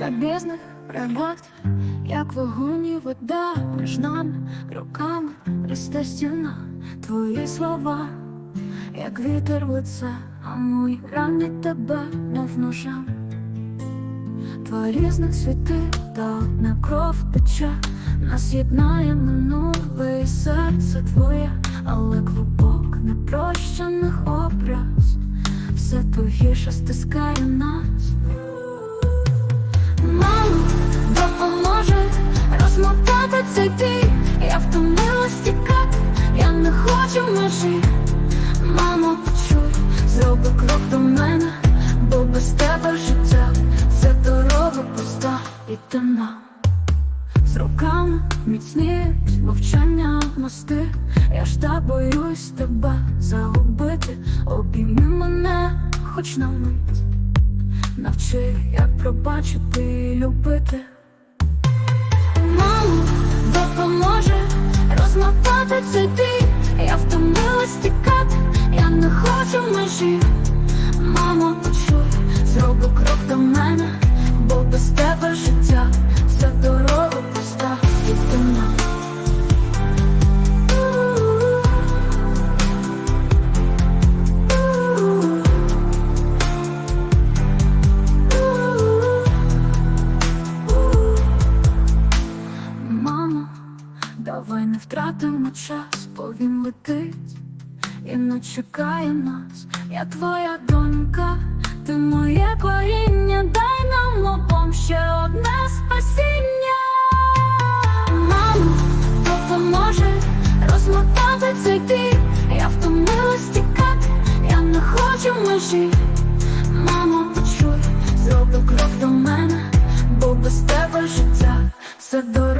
залізних преград, як вогонь і вода між нами руками росте стіна, твої слова, як вітер в лице, а мої рани тебе, мов ножем. Два різних світи та одна кров тече, нас єднає минуле і серце твоє, але клубок непрощених образ, все тугіше стискає нас. Темна. З руками міцніють мовчання мости Я ж та боюсь тебе загубити Обійми мене хоч на мить Навчи, як пробачити і любити. Давай не втратимо час, бо він летить і не чекає нас. Я твоя донька, ти моє коріння, дай нам лобом ще одне спасіння. Мамо, допоможе розмотати цей бій Я втомилась тікати, я не хочу межі. Мамо, почуй, зроби крок до мене, бо без тебе життя все дорого.